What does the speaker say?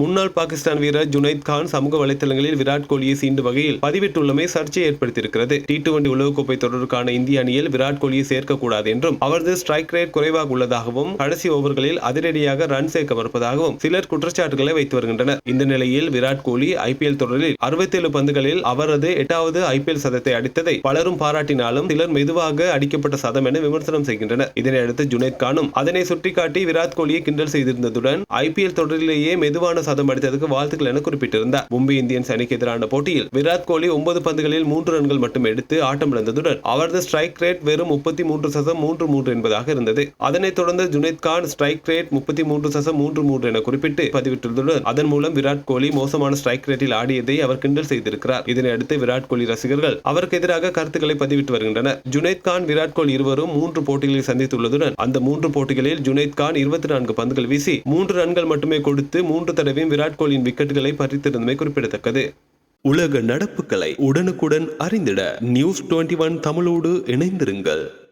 முன்னாள் பாகிஸ்தான் வீரர் ஜுனைத் கான் சமூக வலைதளங்களில் விராட் கோலியை சீண்டும் வகையில் பதிவிட்டுள்ளமை சர்ச்சையை ஏற்படுத்தியிருக்கிறது. டி டுவெண்டி உலகக்கோப்பை தொடருக்கான இந்திய அணியில் விராட் கோலியை சேர்க்கக்கூடாது என்றும் அவரது ஸ்ட்ரைக் ரேட் குறைவாக உள்ளதாகவும் கடைசி ஓவர்களில் அதிரடியாக ரன் சேர்க்க மறுப்பதாகவும் சிலர் குற்றச்சாட்டுகளை வைத்து வருகின்றனர். இந்த நிலையில் விராட் கோலி ஐபிஎல் தொடரில் 67 பந்துகளில் அவரது எட்டாவது ஐபிஎல் சதத்தை அடித்ததை பலரும் பாராட்டினாலும் சிலர் மெதுவாக அடிக்கப்பட்ட சதம் என விமர்சனம் செய்கின்றனர். இதனையடுத்து ஜுனைத் கானும் அதனை சுட்டிக்காட்டி விராட் கோலியை கிண்டல் செய்திருந்ததுடன் ஐபிஎல் தொடரிலேயே மெதுவான சதம் அடித்ததுக்கு வாழ்த்துக்கள் என குறிப்பிட்டிருந்தார். மும்பை இந்தியன்ஸ் அணிக்கு எதிரான போட்டியில் விராட் கோலி ஒன்பது பந்துகளில் மூன்று ரன்கள் மட்டும் எடுத்து ஆட்டமிழந்ததுடன் அவரது ஸ்ட்ரைக் ரேட் வெறும் முப்பத்தி மூன்று சதம் மூன்று மூன்று என்பதாக இருந்தது. அதனைத் தொடர்ந்து ஜுனைத் கான் ஸ்ட்ரைக் ரேட் முப்பத்தி மூன்று சதம் மூன்று மூன்று என குறிப்பிட்டு பதிவிட்டுள்ளதுடன் அதன் மூலம் விராட் கோலி மோசமான ஸ்ட்ரைக் ரேட்டில் ஆடியதை அவர் கிண்டல் செய்திருக்கிறார். இதனை அடுத்து விராட் கோலி ரசிகர்கள் அவருக்கு எதிராக கருத்துக்களை பதிவிட்டு வருகின்றனர். ஜுனைத் கான் விராட் கோலி இருவரும் மூன்று போட்டிகளில் சந்தித்துள்ளதுடன் அந்த மூன்று போட்டிகளில் ஜுனைத் கான் இருபத்தி நான்கு பந்துகள் வீசி மூன்று ரன்கள் மட்டுமே கொடுத்து மூன்று ஏற்கனவே விராட் கோலியின் விக்கெட்டுகளை பறித்திருந்தமை குறிப்பிடத்தக்கது. உலக நடப்புகளை உடனுக்குடன் அறிந்திட நியூஸ் டுவெண்ட்டி ஒன் தமிழோடு இணைந்திருங்கள்.